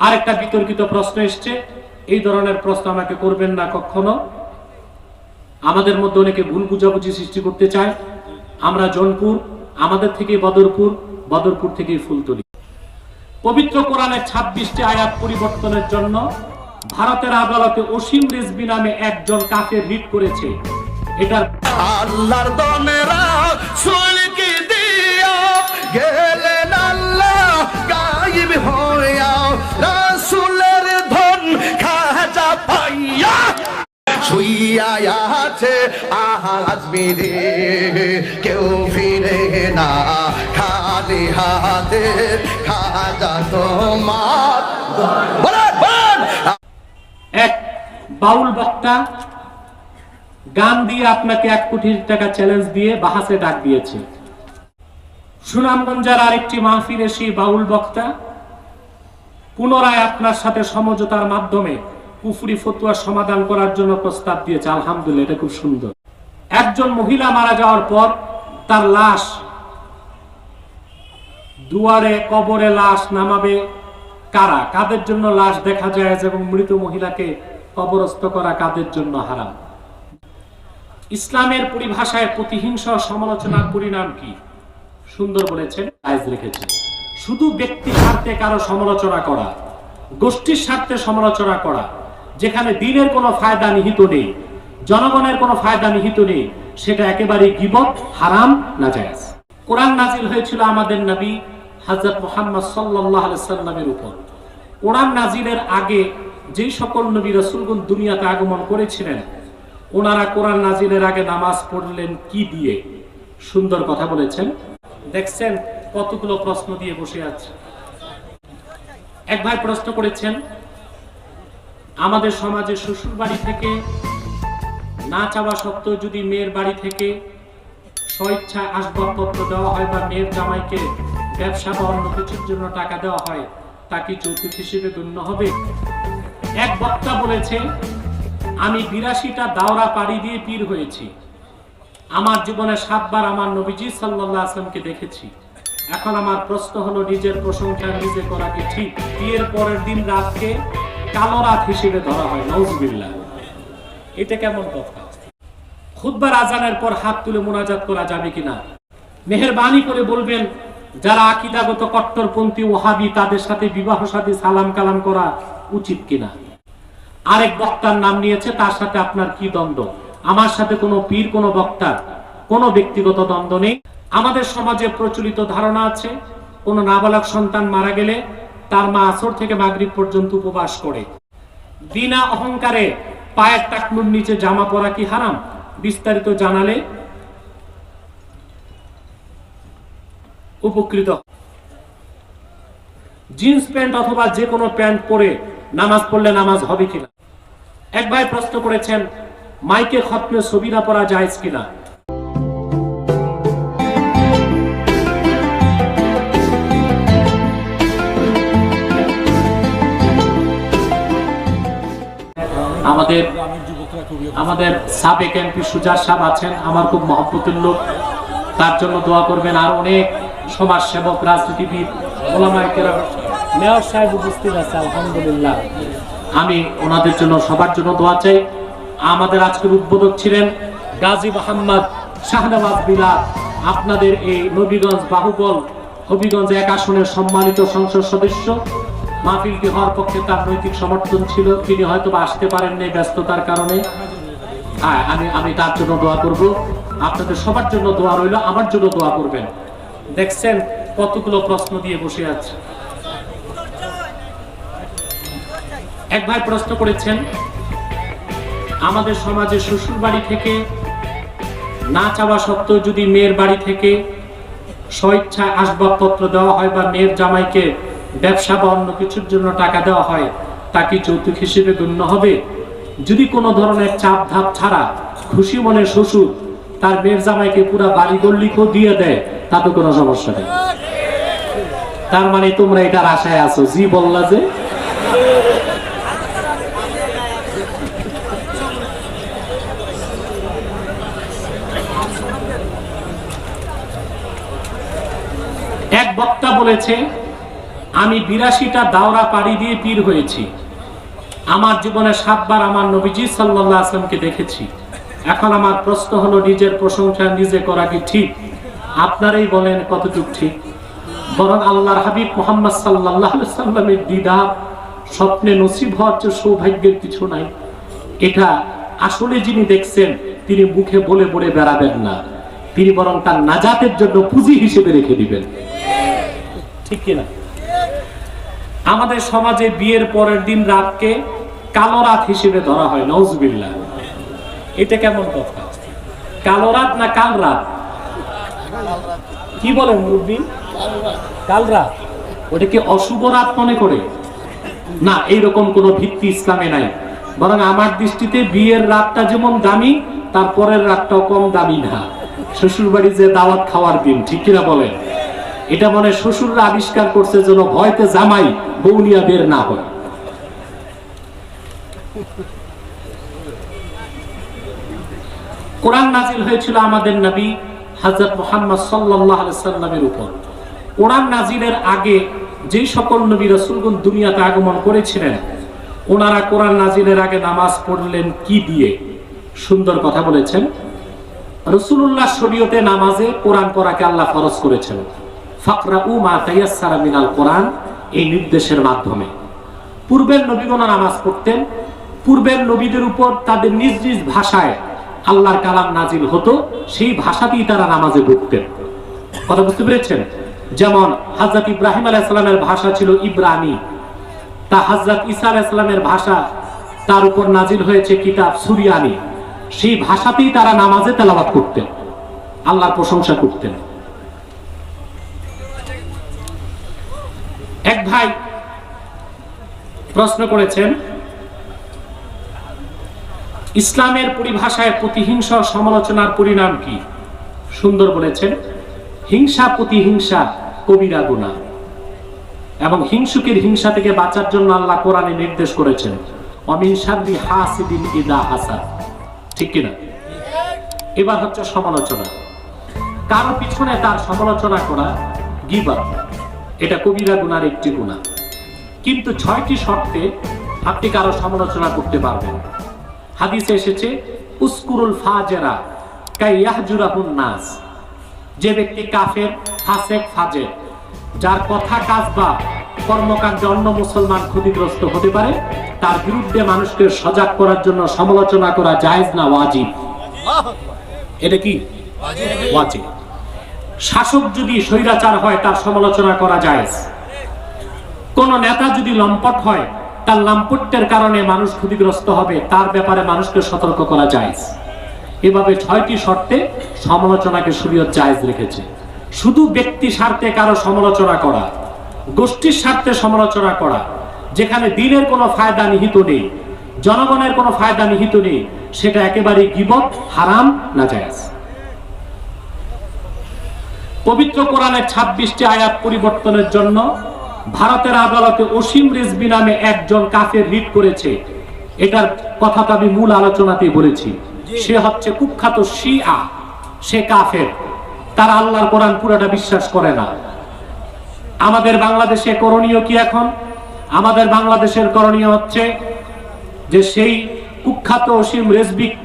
আরেকটা বিতর্কিত প্রশ্ন এসছে, এই ধরনের প্রশ্ন আমাকে করবেন না কখনো। আমাদের মধ্যে অনেকে ভুল বুঝাবুঝি সৃষ্টি করতে চায়। আমরা জনপুর, আমাদের থেকে বদরপুর বদরপুর থেকে ফুলতলি। পবিত্র কোরআনের ছাব্বিশটি আয়াত পরিবর্তনের জন্য ভারতের আদালতে অসীম রেজবি নামে একজন কাকে রিট করেছে। গেলেন আল্লাহ শুইয়া আছে কেউ ফিরে না, খালি হাতে খাজা তোমার এক বাউল বক্তা গান দিয়ে আপনাকে এক কোটি টাকা চ্যালেঞ্জ দিয়ে বাহাসে ডাক দিয়েছে। সুনামগঞ্জের আরেকটি মাহফিলে সেই বাউল বক্তা পুনরায় আপনার সাথে সমঝোতার মাধ্যমে কুফরি ফতুয়ার সমাধান করার জন্য প্রস্তাব দিয়েছে। আলহামদুলিল্লাহ, এটা খুব সুন্দর। একজন মহিলা মারা যাওয়ার পর তার লাশ দুয়ারে, কবরে লাশ নামাবে কারা? কাদের জন্য লাশ দেখা যায় এবং মৃত মহিলাকে কবরস্থ করা কাদের জন্য হারাম? ইসলামের পরিভাষায় প্রতিহিংস সমালোচনার পরিণাম কি? সুন্দর বলেছেন আইজ রেখেছেন শুধু ব্যক্তি স্বার্থে কারও সমালোচনা করা, গোষ্ঠীর স্বার্থে সমালোচনা করা যেখানে দিনের কোনো ফায়দা নিহিত নেই, জনগণের কোনো ফায়দা নিহিত নেই, সেটা একেবারে গিবত, হারাম না যায় কোরআন নাজিল হয়েছিল আমাদের নবী হযরত মুহাম্মদ সাল্লামের উপর। কোরআন নাজিলের আগে যেই সকল নবী রাসূলগণ দুনিয়াতে আগমন করেছিলেন, ওনারা কোরআন নাজিলের আগে নামাজ পড়লেন কি দিয়ে? সুন্দর কথা বলেছেন। দেখছেন কতগুলো প্রশ্ন দিয়ে বসে আছে। এক ভাই প্রশ্ন করেছেন আমাদের সমাজে শ্বশুর বাড়ি থেকে না চাওয়া সত্ত্বেও যদি মেয়ের বাড়ি থেকে স্বইচ্ছায় আসবাবপত্র দেওয়া হয় বা মেয়ের জামাইকে ব্যবসা বা অন্য কিছুর জন্য টাকা দেওয়া হয়, তা কি যৌতুক হিসেবে গণ্য হবে? এক বক্তা বলেছে, আমি বিরাশিটা দাওরা পাড়ি দিয়ে পীর হয়েছি। আমার জীবনে সাতবার আমার নবীজি সাল্লাহ আসলামকে দেখেছি। এখন আমার প্রশ্ন হলো, নিজের প্রশংসা নিজে করা কি ঠিক? বিয়ের পরের দিন রাতকে কালো রাত হিসেবে ধরা হয় নজবিল্লা এটা কেমন কথা? খুদ্বার আজানের পর হাত তুলে মোনাজাত করা যাবে কিনা? মেহরবানি করে বলবেন, যারা আকিদাগত কট্টরপন্থী ওহাবি, তাদের সাথে বিবাহ সাথে সালাম কালাম করা উচিত কিনা? আরেক বক্তার নাম নিয়েছে, তার সাথে আপনার কি দ্বন্দ্ব? আমার সাথে কোনো পীর, কোনো বক্তার কোনো ব্যক্তিগত দ্বন্দ্ব নেই। আমাদের সমাজে প্রচলিত ধারণা আছে, কোনো নাবালক সন্তান মারা গেলে তার মা আসর থেকে মাগরিব পর্যন্ত উপবাস করে। বিনা অহংকারে পায়ের টাকনুর নিচে জামা পরা কি হারাম? বিস্তারিত জানালে উপকৃত জিন্স প্যান্ট অথবা যে কোনো প্যান্ট পরে নামাজ পড়লে নামাজ হবে কিনা? এক ভাই প্রশ্ন করেছেন, মাইকে খতমে ছবি না পড়া যায় কিনা? আমাদের আমাদের সাবেক এমপি সুজার সাহেব আছেন, আমার খুব মহব্বতের লোক। তার জন্য দোয়া করবেন। আর অনেক সমাজ সেবক রাজনীতিবিদ মেয়র সাহেব উপস্থিত আছে, আলহামদুলিল্লাহ। আমি ওনাদের জন্য, সবার জন্য দোয়া চাই। আমাদের আজকের উদ্বোধক ছিলেন গাজী মোহাম্মদ শাহনওয়াজ বিলাল। আপনাদের এই নবীগঞ্জ বাহুবল, হবিগঞ্জ এক আসনের সম্মানিত সংসদ সদস্য। মাহফিলটি হওয়ার পক্ষে তার নৈতিক সমর্থন ছিল, তিনি হয়তো আসতে পারেননি ব্যস্ততার কারণে। হ্যাঁ আমি আমি তার জন্য দোয়া করব। আপনাদের সবার জন্য দোয়া রইল, আমার জন্য দোয়া করবেন। দেখছেন কতগুলো প্রশ্ন দিয়ে বসে আছে। এক ভাই প্রশ্ন করেছেন, আমাদের সমাজে শ্বশুর বাড়ি থেকে না চাওয়া সত্ত্বেও যদি মেয়ের বাড়ি থেকে স্বইচ্ছায় আসবাবপত্র দেওয়া হয় বা মেয়ের জামাইকে ব্যবসা বা অন্য কিছুর জন্য টাকা দেওয়া হয়, তা কি যৌতুক হিসেবে গণ্য হবে? যদি কোনো ধরনের চাপ ধাপ ছাড়া খুশি মনে শ্বশুর তার মেয়ের জামাইকে পুরা বাড়ি গল্লিকেও দিয়ে দেয় তাতে কোনো সমস্যা নেই। তার মানে তোমরা এটার আশায় আছো? জি বললা যে। এক বক্তা বলেছে আমি বিরাশিটা দাওরা পাড়ি দিয়ে পীর হয়েছি। আমার জীবনে সাতবার আমার নবীজি সাল্লাহ আসলামকে দেখেছি। এখন আমার প্রশ্ন হলো, নিজের প্রশংসা নিজে করা কি ঠিক? আপনারাই বলেন কতটুক ঠিক। বরং আল্লাহর হাবিব মোহাম্মদ সাল্লাহ সাল্লামের দিদা স্বপ্নে নসিব হওয়ার চেয়ে সৌভাগ্যের কিছু নাই, এটা আসলে যিনি দেখছেন, তিনি মুখে বলে বলে বেড়াবেন না। তিনি বরং তার নাজাতের জন্য পুঁজি হিসেবে রেখে দিবেন। ঠিক কিনা? আমাদের সমাজে বিয়ের পরের দিন রাতকে কালো রাত হিসেবে ধরা হয় নজবিল্লা এটা কেমন কথা? কালো রাত না কাল রাত? কি বলেন মুরব্বী? কাল রাত। ওটাকে অশুভ রাত মনে করে? না, এইরকম কোনো ভিত্তি ইসলামে নাই। বরং আমার দৃষ্টিতে বিয়ের রাতটা যেমন দামি, তার পরের রাতটাও কম দামি না। শ্বশুর বাড়ি যে দাওয়াত খাওয়ার দিন, ঠিক কিনা বলেন? এটা মনে শ্বশুররা আবিষ্কার করছে যেন ভয়তে জামাই বৌনিয়া বের না হয়। কোরআন নাজিল হয়েছিল আমাদের নবী হযরত মুহাম্মদ আলাইহি সাল্লামের উপর। কোরআন নাজিলের আগে যে সকল নবী রাসূলগণ দুনিয়াতে আগমন করেছিলেন, ওনারা কোরআন নাজিলের আগে নামাজ পড়লেন কি দিয়ে? সুন্দর কথা বলেছেন। রসুল্লাহ শরীয়তে নামাজে কোরআন পড়াকে আল্লাহ ফরজ করেছেন। ফাকরা উ মা তাইয়াসারা মিনাল কোরআন এই নির্দেশের মাধ্যমে। পূর্বের নবীগণ নামাজ পড়তেন, পূর্বের নবীদের উপর তাদের নিজ নিজ ভাষায় আল্লাহর কালাম নাজিল হতো, সেই ভাষাতেই তারা নামাজে কথা বুঝতে পেরেছেন? যেমন হাজরত ইব্রাহিম আলাইসালামের ভাষা ছিল ইব্রানি তা হাজরত ইসা আলাইসালামের ভাষা তার উপর নাজিল হয়েছে কিতাব সুরিয়ানি। সেই ভাষাতেই তারা নামাজে তেলাবাত করতেন, আল্লাহর প্রশংসা করতেন। ভাই প্রশ্ন করেছেন, ইসলামের পরিভাষায় প্রতিহিংসা সমালোচনার পরিণাম কি? সুন্দর বলেছেন, হিংসা প্রতিহিংসা, কবিরা গুণা। এবং হিংসুকের হিংসা থেকে বাঁচার জন্য আল্লাহ কোরআনে নির্দেশ করেছেন, অমিন হাসিদিন ইদা হাসাদ ঠিক কিনা? এবার হচ্ছে সমালোচনা। কারও পিছনে তার সমালোচনা করা গিবা এটা কবিরা গুনার একটি গুণা। কিন্তু ছয়টি শর্তে আপনি কারও সমালোচনা করতে পারবেন হাদিসে এসেছে উস্কুরুল ফাজেরা কাইয়াহজুরাহুন নাস। যে ব্যক্তি কাফের ফাসেক যার কথা কাজ বা কর্মকাণ্ডে অন্য মুসলমান ক্ষতিগ্রস্ত হতে পারে তার বিরুদ্ধে মানুষকে সজাগ করার জন্য সমালোচনা করা জায়েজ না ওয়াজিব। এটা কি? ওয়াজিব। শাসক যদি স্বৈরাচার হয়, তার সমালোচনা করা জায়েজ কোন নেতা যদি লম্পট হয়, তার লাম্পট্যের কারণে মানুষ ক্ষতিগ্রস্ত হবে, তার ব্যাপারে মানুষকে সতর্ক করা যায়। এভাবে ছয়টি শর্তে সমালোচনাকে শরীয়ত জায়েজ রেখেছে। শুধু ব্যক্তি স্বার্থে কারও সমালোচনা করা, গোষ্ঠীর স্বার্থে সমালোচনা করা, যেখানে দিনের কোনো ফায়দা নিহিত নেই, জনগণের কোনো ফায়দা নিহিত নেই, সেটা একেবারে গিবত, হারাম না জায়েজ পবিত্র কোরআনের ছাব্বিশটি আয়াত পরিবর্তনের জন্য ভারতের আদালতে অসীম রিজবি নামে একজন কাফের রিট করেছে। এটার কথা আমি মূল আলোচনাতেই বলেছি। সে হচ্ছে কুখ্যাত শিয়া। সে কাফের। তারা আল্লাহর কোরআন পুরোটা বিশ্বাস করে না। আমাদের বাংলাদেশে করণীয় কি এখন? আমাদের বাংলাদেশের করণীয় হচ্ছে যে সেই কুখ্যাত অসীম রেজবিক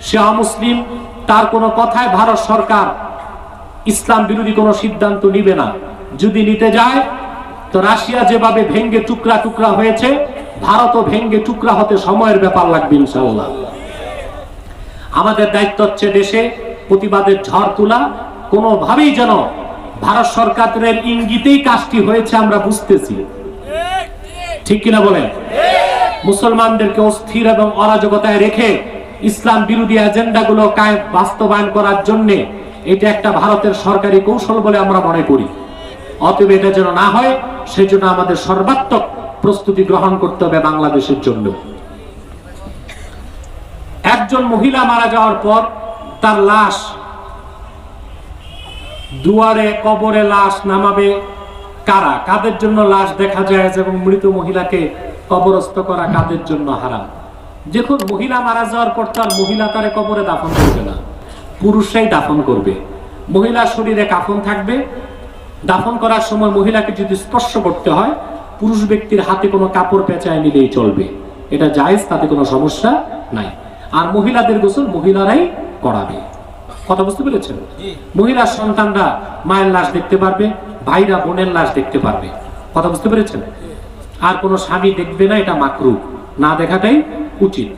সে অমুসলিম, তার কোনো কথায় ভারত সরকার ইসলাম বিরোধী কোনো সিদ্ধান্ত নিবে না। যদি নিতে যায়, তো রাশিয়া যেভাবে ভেঙ্গে টুকরা টুকরা হয়েছে, ভারতও ভেঙ্গে টুকরা হতে সময়ের ব্যাপার লাগবে ইনশাল্লাহ আমাদের দায়িত্ব হচ্ছে দেশে প্রতিবাদের ঝড় তোলা। কোনোভাবেই যেন ভারত সরকারের ইঙ্গিতেই কাজটি হয়েছে আমরা বুঝতেছি। ঠিক কিনা বলেন? মুসলমানদেরকে অস্থির এবং অরাজকতায় রেখে ইসলাম বিরোধী এজেন্ডাগুলো কায়েম বাস্তবায়ন করার জন্য এটা একটা ভারতের সরকারি কৌশল বলে আমরা মনে করি। অতএব এটা যেন না হয়, সেজন্য আমাদের সর্বাত্মক প্রস্তুতি গ্রহণ করতে হবে বাংলাদেশের জন্য। একজন মহিলা মারা যাওয়ার পর তার লাশ দুয়ারে, কবরে লাশ নামাবে কারা? কাদের জন্য লাশ দেখা যায় এবং মৃত মহিলাকে কবরস্থ করা কাদের জন্য হারাম? দেখুন, মহিলা মারা যাওয়ার পর তার মহিলা তারে কবরে দাফন করবে না। পুরুষরাই দাফন করবে। মহিলার শরীরে কাফন থাকবে। দাফন করার সময় মহিলাকে যদি স্পর্শ করতে হয় পুরুষ ব্যক্তির হাতে কোনো কাপড় পেঁচায় নিলেই চলবে। এটা জায়েজ তাতে কোনো সমস্যা নাই। আর মহিলাদের গোসল মহিলারাই করাবে। কথা বুঝতে পেরেছেন? মহিলার সন্তানরা মায়ের লাশ দেখতে পারবে ভাইরা বোনের লাশ দেখতে পারবে। কথা বুঝতে পেরেছেন? আর কোনো স্বামী দেখবে না এটা মাকরু না দেখাটাই উচিত।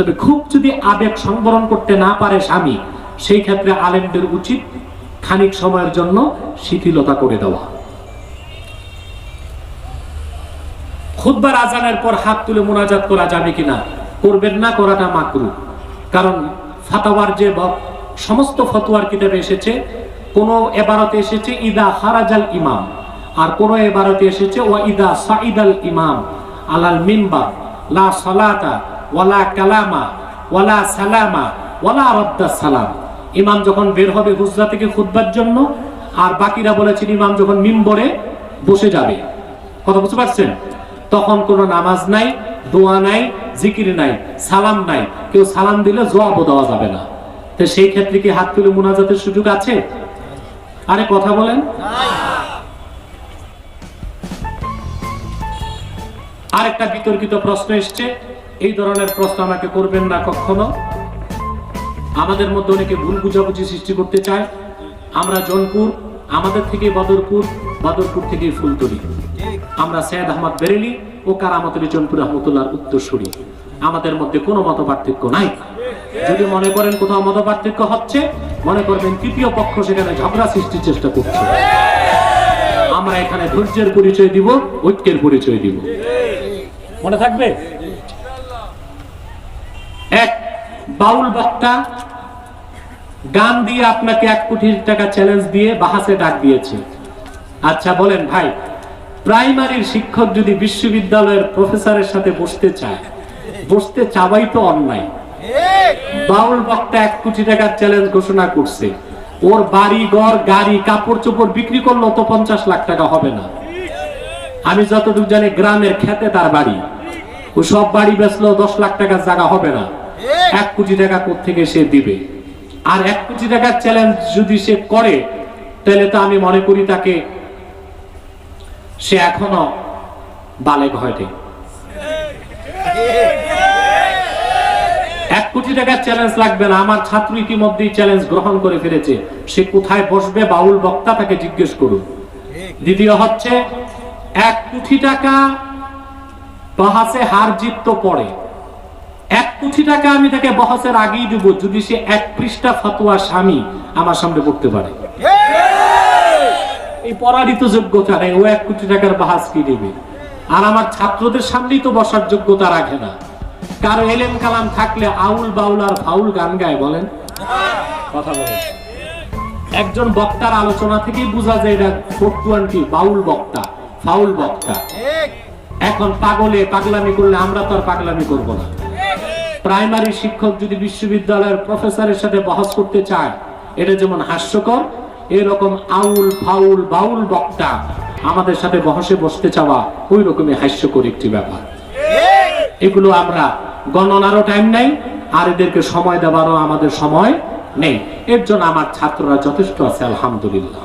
তবে খুব যদি আবেগ সংবরণ করতে না পারে স্বামী সেই ক্ষেত্রে আলেমদের উচিত খানিক সময়ের জন্য শিথিলতা করে দেওয়া। খুদ্বার আজানের পর হাত তুলে মোনাজাত করা যাবে কিনা, করবেন না করাটা মাকরু। কারণ ফাতাওয়ার যে সমস্ত ফতোয়ার কিতাবে এসেছে, কোন এবারতে এসেছে, ইদা হারাজাল ইমাম আর কোন এবারতে এসেছে ও ইদা সাইদাল ইমাম আলাল মিম্বার লা সালাতা ওয়ালা কালামা ওয়ালা সালামা ওয়ালা রদ্দা সালাম ইমাম যখন বের হবে হুজরা থেকে খুতবার জন্য, আর বাকিরা বলেছেন ইমাম যখন মিম্বরে বসে যাবে। কথা বুঝতে পারছেন? তখন কোনো নামাজ নাই, দোয়া নাই, জিকির নাই, সালাম নাই। কেউ সালাম দিলে জবাবও দেওয়া যাবে না। তো সেই ক্ষেত্রে কি হাত তুলে মোনাজাতের সুযোগ আছে? আরে কথা বলেন। আরেকটা বিতর্কিত প্রশ্ন এসছে, এই ধরনের প্রশ্ন আমাকে করবেন না কখনো? আমাদের মধ্যে অনেকে ভুল বুঝাবুঝি সৃষ্টি করতে চায়। আমরা জনপুর, আমাদের থেকে বদরপুর বদরপুর থেকে ফুলতলি। আমরা সৈয়দ আহমদ বেরেলি ও কারামতুল জনপুর রহমতুল্লাহর উত্তরসূরি। আমাদের মধ্যে কোনো মত পার্থক্য নাই। যদি মনে করেন কোথাও মত পার্থক্য হচ্ছে, মনে করবেন তৃতীয় পক্ষ সেখানে ঝগড়া সৃষ্টির চেষ্টা করছে। আমরা এখানে ধৈর্যের পরিচয় দিব, ঐক্যের পরিচয় দিব। মনে থাকবে এক বাউল বক্তা, গান দিয়ে আপনাকে এক কোটি টাকা চ্যালেঞ্জ দিয়ে বাহাসে ডাক দিয়েছে। আচ্ছা বলেন ভাই, প্রাইমারির শিক্ষক যদি বিশ্ববিদ্যালয়ের প্রফেসরের সাথে বসতে চায়, বসতে চাওয়াই তো অন্যায়। বাউল বক্তা এক কোটি টাকার চ্যালেঞ্জ ঘোষণা করছে। ওর বাড়ি, ঘর, গাড়ি, কাপড় চোপড় বিক্রি করল তো পঞ্চাশ লাখ টাকা হবে না। আমি যতটুকু জানি, গ্রামের খেতে তার বাড়ি। ও সব বাড়ি বেচলো দশ লাখ টাকার জায়গা হবে না। এক কোটি টাকা থেকে সে দিবে? আর এক কোটি টাকার চ্যালেঞ্জ যদি সে করে, তাহলে তো আমি মনে করি তাকে সে এখনও বালেক হয়নি এক কোটি টাকার চ্যালেঞ্জ লাগবে না। আমার ছাত্র ইতিমধ্যেই চ্যালেঞ্জ গ্রহণ করে ফেলেছে। সে কোথায় বসবে? বাউল বক্তা তাকে জিজ্ঞেস করুন। দ্বিতীয় হচ্ছে, এক কোটি টাকা বাহাসে হার জিত তো পড়ে। এক কোটি টাকা আমি তাকে বহাসের আগেই দেব যদি সে এক পৃষ্ঠা ফতোয়া স্বামী আমার সামনে পড়তে পারে। এই পড়ারই তো যোগ্যতা নেই ও এক কোটি টাকার বাহাস কি দেবে? আর আমার ছাত্রদের সামনেই তো বসার যোগ্যতা রাখে না। কারও এলেম কালাম থাকলে আউল বাউল আর ফাউল গান গায় বলেন। কথা বলেন। একজন বক্তার আলোচনা থেকেই বোঝা যায় এটা ফোর টোয়েন্টি বাউল বক্তা ফাউল বক্তা। এখন পাগলে পাগলামি করলে আমরা তো আর পাগলামি করব না। প্রাইমারি শিক্ষক যদি বিশ্ববিদ্যালয়ের প্রফেসরের সাথে বহস করতে চায়, এটা যেমন হাস্যকর, এরকম আউল ফাউল বাউল বক্তা আমাদের সাথে বহসে বসতে চাওয়া ওই রকমই হাস্যকর একটি ব্যাপার। এগুলো আমরা গণনারও টাইম নেই, আর এদেরকে সময় দেওয়ারও আমাদের সময় নেই। এর জন্য আমার ছাত্ররা যথেষ্ট আছে, আলহামদুলিল্লাহ।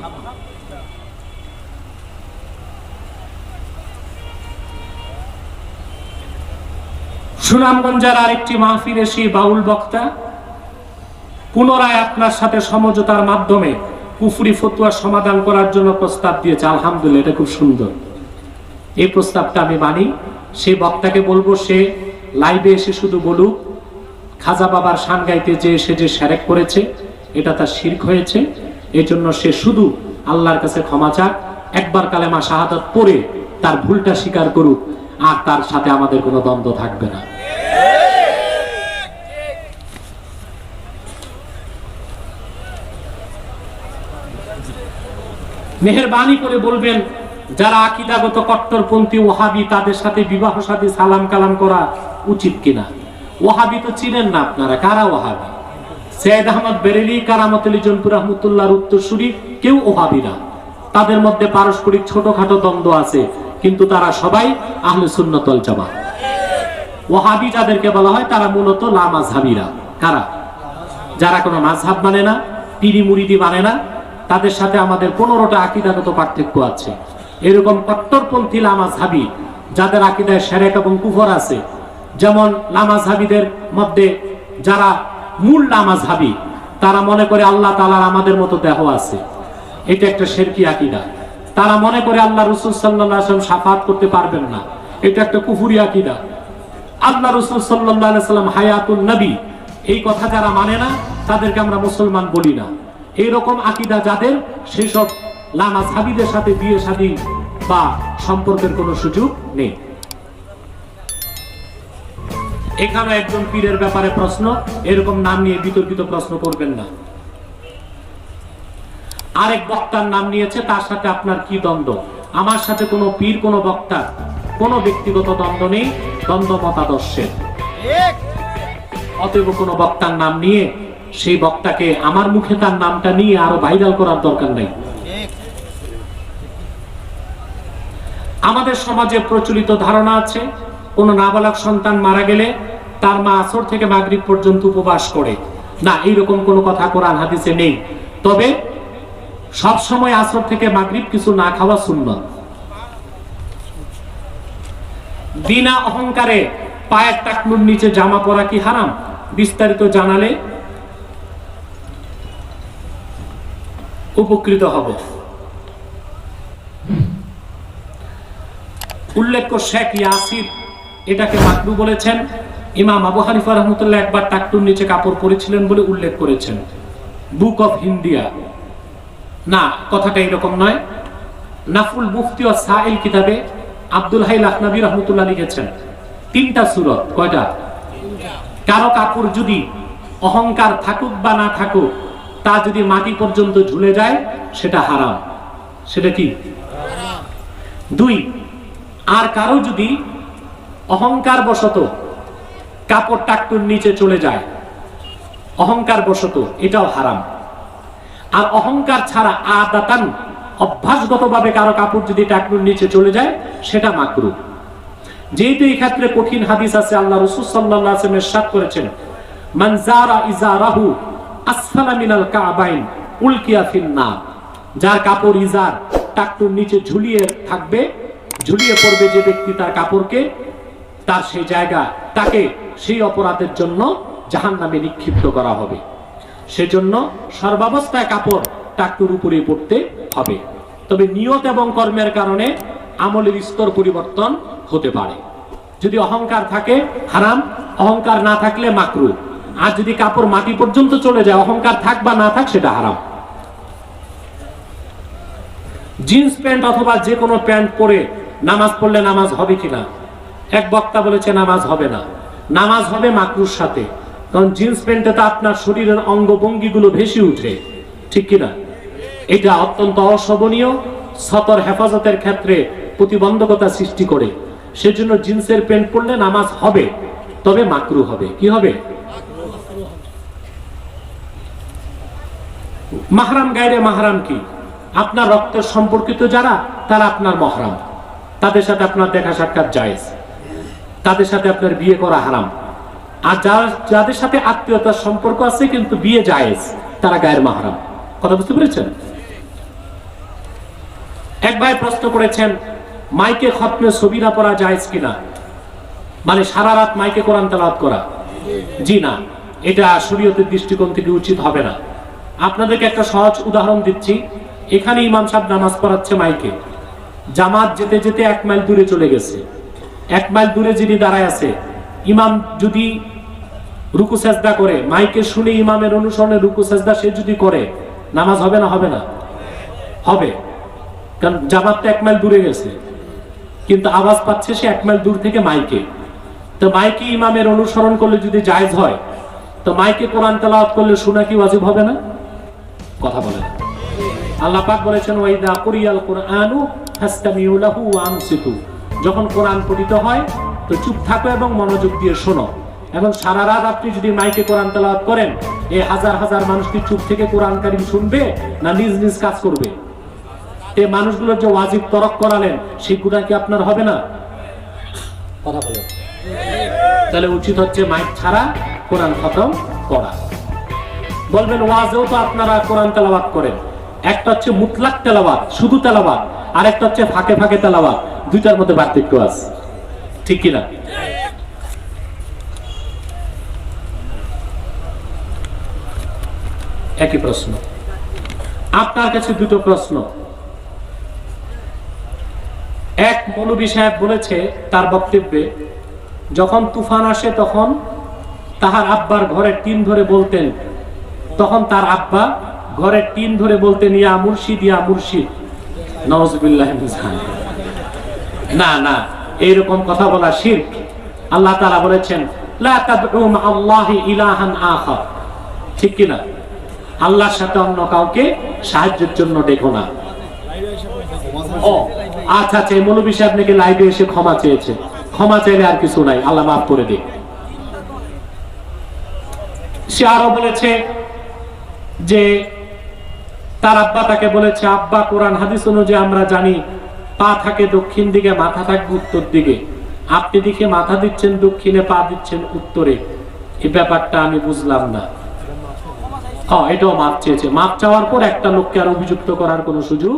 সুনামগঞ্জের আরেকটি মাহফিল এসে বাউল বক্তা পুনরায় আপনার সাথে সমঝোতার মাধ্যমে কুফরি ফতুয়ার সমাধান করার জন্য প্রস্তাব দিয়েছে। আলহামদুলিল্লাহ, এটা খুব সুন্দর। এই প্রস্তাবটা আমি মানি। সেই বক্তাকে বলব, সে লাইভে এসে শুধু বলুক, খাজা বাবার শান গাইতে যে সে যে সেরেক করেছে, এটা তার শির্ক হয়েছে। এই জন্য সে শুধু আল্লাহর কাছে ক্ষমা চাক। একবার কালেমা শাহাদাত পড়ে তার ভুলটা স্বীকার করুক, আর তার সাথে আমাদের কোনো দ্বন্দ্ব থাকবে না। মেহরবানি করে বলবেন, যারা আকিদাগত কট্টরপন্থী ওহাবি তাদের সাথে বিবাহ সাথে সালাম কালাম করা উচিত কিনা? ওহাবি তো চিনেন না আপনারা, কারা ওহাবি সৈয়দ আহমদ বেরেলি, কারামত আলী জনপুর রহমতুল্লাহর উত্তরসূরি, কেউ ওহাবি না। তাদের মধ্যে পারস্পরিক ছোটখাটো দ্বন্দ্ব আছে, কিন্তু তারা সবাই আহলে সুন্নতল জামা ওহাবি যাদেরকে বলা হয়, তারা মূলত লামাজহাবিরা কারা? যারা কোনো মাঝহাব মানে না, পিড়ি মুড়িদি মানে না তাদের সাথে আমাদের পনেরোটা আকিদাগত পার্থক্য আছে। এরকম কট্টরপন্থী লামাজহাবি যাদের আকিদায় সেরেক এবং কুফর আছে, যেমন লামাজহাবিদের মধ্যে যারা মূল লামাজহাবি, তারা মনে করে আল্লাহ তালার আমাদের মতো দেহ আছে। এটা একটা শেরকি আকিদা। তারা মনে করে আল্লাহ রসুল সাল্লাম সাফাত করতে পারবেন না। এটা একটা কুফুরি আকিদা। আল্লাহ রসুল সাল্লাম হায়াতুল নবী, এই কথা যারা মানে না, তাদেরকে আমরা মুসলমান বলি না। এইরকম আকিদা যাদের সেই সব লামাজ হাবিদের সাথে বিয়ে শাদী বা সম্পর্কের কোনো সুযোগ নেই। এখানে একজন পীরের ব্যাপারে প্রশ্ন, এরকম নাম নিয়ে বিতর্কিত প্রশ্ন করবেন না। আরেক বক্তার নাম নিয়েছে, তার সাথে আপনার কি দ্বন্দ্ব? আমার সাথে কোনো পীর, কোনো বক্তা, কোনো ব্যক্তিগত দ্বন্দ্ব নেই, দ্বন্দ্ব মতাদর্শের। অতএব কোনো বক্তার নাম নিয়ে সেই বক্তাকে আমার মুখে তার নামটা নিয়ে আরও ভাইরাল করার দরকার নেই। আমাদের সমাজে প্রচলিত ধারণা আছে, কোন নাবালক সন্তান মারা গেলে তার মা আসর থেকে মাগরিব পর্যন্ত উপবাস করে। না, এইরকম কোনো কথা কোরআন হাদিসে নেই। তবে সব সময় আসর থেকে মাগরিব কিছু না খাওয়া শূন্য বিনা অহংকারে পায়ের টাকলুর নিচে জামা পরা কি হারাম? বিস্তারিত জানালে উপকৃত হব। উল্লেখ্য শেখ ইয়াসির এটাকে মাকরু বলেছেন। ইমাম আবু হানিফা রহমতুল্লাহ একবার টাকটুর নিচে কাপড় পরেছিলেন বলে উল্লেখ করেছেন। বুক অফ হিন্দিয়া না, কথাটা এরকম নয়। নাফুল মুফতি ও সাইল কিতাবে আব্দুল হাই লাখনাবি রহমতুল্লাহ লিখেছেন। তিনটা সুরত, কয়টা? কারও কাপড় যদি অহংকার থাকুক বা না থাকুক তা যদি মাটি পর্যন্ত ঝুলে যায়, সেটা হারাম। সেটা কি? দুই, আর কারও যদি অহংকার বশত কাপড় টাকটুর নিচে চলে যায় অহংকার বশত এটাও হারাম। আর অহংকার ছাড়া আদাতান অভ্যাসগতভাবে কারও কাপড় যদি টাকটুর নিচে চলে যায়, সেটা মাকরু। যেহেতু এই ক্ষেত্রে কঠিন হাদিস আছে, আল্লাহ রসুল সাল্লাহ সাত করেছেন মানজারা ইজারাহু যার কাপড় ইজার টাকটুর নিচে ঝুলিয়ে থাকবে, ঝুলিয়ে পড়বে যে ব্যক্তি তার কাপড়কে, তার সেই জায়গা তাকে সেই অপরাধের জন্য জাহান নামে নিক্ষিপ্ত করা হবে। সেজন্য সর্বাবস্থায় কাপড় টাকটুর উপরে পড়তে হবে। তবে নিয়ত এবং কর্মের কারণে আমলের স্তর পরিবর্তন হতে পারে। যদি অহংকার থাকে, হারাম। অহংকার না থাকলে মাকরু আর যদি কাপড় মাটি পর্যন্ত চলে যায়, অহংকার থাক বা না থাক, সেটা হারাম। জিন্স প্যান্ট অথবা যে কোনো প্যান্ট পরে নামাজ পড়লে নামাজ হবে কিনা? এক বক্তা বলেছে, নামাজ হবে না। নামাজ হবে মাকরুর সাথে। কারণ জিন্স প্যান্টে তো আপনার শরীরের অঙ্গভঙ্গিগুলো ভেসে উঠে। ঠিক কিনা? এটা অত্যন্ত অশোভনীয়। সতর হেফাজতের ক্ষেত্রে প্রতিবন্ধকতা সৃষ্টি করে। সেজন্য জিন্সের প্যান্ট পরলে নামাজ হবে, তবে মাকরু হবে। কি হবে? মাহরাম গাইরে মাহরাম কি? আপনার রক্তের সম্পর্কিত যারা, তারা আপনার মহরাম। তাদের সাথে আপনার দেখা সাক্ষাৎ জায়েজ। তাদের সাথে আপনার বিয়ে করা হারাম। আর যারা, যাদের সাথে আত্মীয়তার সম্পর্ক আছে কিন্তু বিয়ে জায়েজ, তারা গায়ের মাহরাম। কথা বুঝতে পেরেছেন? এক ভাই প্রশ্ন করেছেন, মাইকে খতমে ছবি না পড়া জায়েজ কিনা? মানে সারা রাত মাইকে কোরআন তালাত করা? জি না, এটা শরীয়তের দৃষ্টিকোণ থেকে উচিত হবে না। আপনাদেরকে একটা সহজ উদাহরণ দিচ্ছি। এখানে ইমাম সাহেব নামাজ পড়াচ্ছে মাইকে। জামাত যেতে যেতে এক মাইল দূরে চলে গেছে। এক মাইল দূরে যিনি দাঁড়ায় আছে, ইমাম যদি রুকু সেজদা করে, মাইকে শুনে ইমামের অনুসরণে রুকু সেজদা সে যদি করে, নামাজ হবে না হবে না? হবে। কারণ জামাত তো এক মাইল দূরে গেছে। কিন্তু আওয়াজ পাচ্ছে সে এক মাইল দূর থেকে মাইকে। তো মাইকে ইমামের অনুসরণ করলে যদি জায়েজ হয়, তো মাইকে কোরআন তেলাওয়াত করলে শোনা কি ওয়াজিব হবে না? কথা বলে। আল্লাহ পাক বলেছেন, ওয়াইদা কুরিয়াল কুরআনু ফাসতামিউ লাহু ওয়া আনসিতু যখন কোরআন পঠিত হয়, তো চুপ থাকো এবং মনোযোগ দিয়ে শোনো। এবং সারা রাত আপনি যদি মাইকে কোরআন তেলাওয়াত করেন এই হাজার হাজার মানুষ কি চুপ থেকে কোরআন কারিম শুনবে না নিজ নিজ কাজ করবে? এই মানুষগুলোর যে ওয়াজিব তরক করালেন, সেই গুণা কি আপনার হবে না? কথা বলে। তাহলে উচিত হচ্ছে মাইক ছাড়া কোরআন খতম করা। বলবেন, ওয়াজেও তো আপনারা কোরআন তেলাওয়াত করেন। একটা হচ্ছে মুতলাক তেলাওয়াত, শুধু তেলাওয়াত আর একটা হচ্ছে ফাঁকে ফাঁকে তেলাওয়াত, দুইটার মধ্যে পার্থক্য আছে। ঠিক কিনা? একই প্রশ্ন। আপনার কাছে দুটো প্রশ্ন। এক মৌলবী সাহেব বলেছে তার বক্তব্যে, যখন তুফান আসে তখন তাহার আব্বার ঘরের টিন ধরে বলতেন তখন তার আব্বা ঘরের টিন ধরে বলতেন, ইয়া মুর্শিদ ইয়া মুর্শিদ। নওয়াজবিল্লাহ না না, এইরকম কথা বলা শিরক। আল্লাহ তাআলা বলেছেন ঠিক কি না? আল্লাহর সাথে অন্য কাউকে সাহায্যের জন্য ডেকো না। ও আচ্ছা আচ্ছা মৌলবী সাহেব নাকি লাইভে এসে ক্ষমা চেয়েছে। ক্ষমা চাইলে আর কিছু নাই, আল্লাহ মাফ করে দিক। সে আরও বলেছে যে তার আব্বা তাকে বলেছে, আব্বা, কোরআন, হাদিস অনুযায়ী আমরা জানি, পা থাকে দক্ষিণ দিকে, মাথা থাকবে উত্তর দিকে। আপনি দিকে মাথা দিচ্ছেন, দক্ষিণে পা দিচ্ছেন, উত্তরে। এই ব্যাপারটা আমি বুঝলাম না। এটাও মাপ চেয়েছে। মাপ চাওয়ার পর একটা লোককে আর অভিযুক্ত করার কোনো সুযোগ